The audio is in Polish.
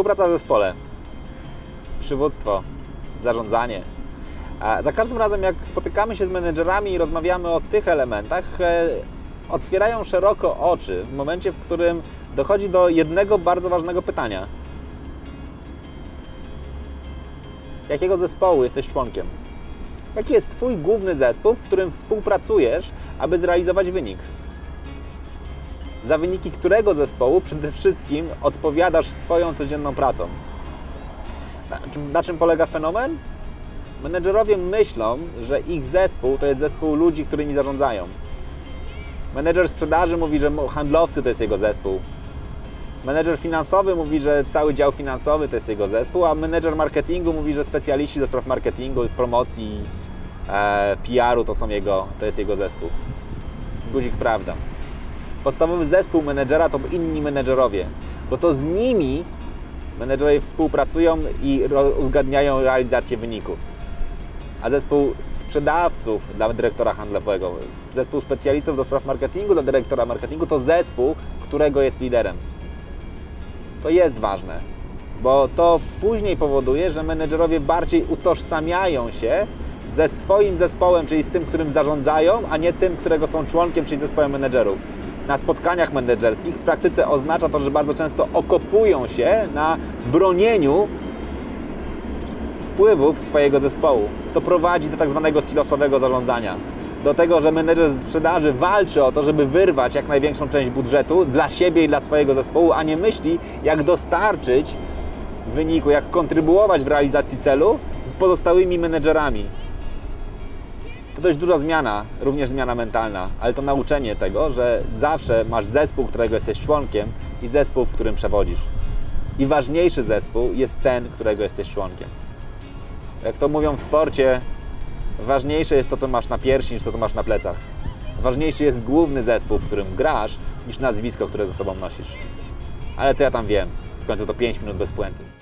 Współpraca w zespole, przywództwo, zarządzanie. Za każdym razem, jak spotykamy się z menedżerami i rozmawiamy o tych elementach, e, otwierają szeroko oczy w momencie, w którym dochodzi do jednego bardzo ważnego pytania. Jakiego zespołu jesteś członkiem? Jaki jest Twój główny zespół, w którym współpracujesz, aby zrealizować wynik? Za wyniki którego zespołu przede wszystkim odpowiadasz swoją codzienną pracą? Na czym, na czym polega fenomen? Menedżerowie myślą, że ich zespół to jest zespół ludzi, którymi zarządzają. Menedżer sprzedaży mówi, że handlowcy to jest jego zespół. Menedżer finansowy mówi, że cały dział finansowy to jest jego zespół, a menedżer marketingu mówi, że specjaliści do spraw marketingu, promocji, e, PR-u to, są jego, to jest jego zespół. Guzik prawda. Podstawowy zespół menedżera to inni menedżerowie, bo to z nimi menedżerowie współpracują i uzgadniają realizację wyniku. A zespół sprzedawców dla dyrektora handlowego, zespół specjalistów do spraw marketingu dla dyrektora marketingu to zespół, którego jest liderem. To jest ważne, bo to później powoduje, że menedżerowie bardziej utożsamiają się ze swoim zespołem, czyli z tym, którym zarządzają, a nie tym, którego są członkiem, czyli zespołem menedżerów. Na spotkaniach menedżerskich w praktyce oznacza to, że bardzo często okopują się na bronieniu wpływów swojego zespołu. To prowadzi do tak zwanego silosowego zarządzania. Do tego, że menedżer sprzedaży walczy o to, żeby wyrwać jak największą część budżetu dla siebie i dla swojego zespołu, a nie myśli, jak dostarczyć wyniku, jak kontrybuować w realizacji celu z pozostałymi menedżerami. To dość duża zmiana, również zmiana mentalna, ale to nauczenie tego, że zawsze masz zespół, którego jesteś członkiem i zespół, w którym przewodzisz. I ważniejszy zespół jest ten, którego jesteś członkiem. Jak to mówią w sporcie, ważniejsze jest to, co masz na piersi, niż to, co masz na plecach. Ważniejszy jest główny zespół, w którym grasz, niż nazwisko, które ze sobą nosisz. Ale co ja tam wiem? W końcu to 5 minut bez puenty.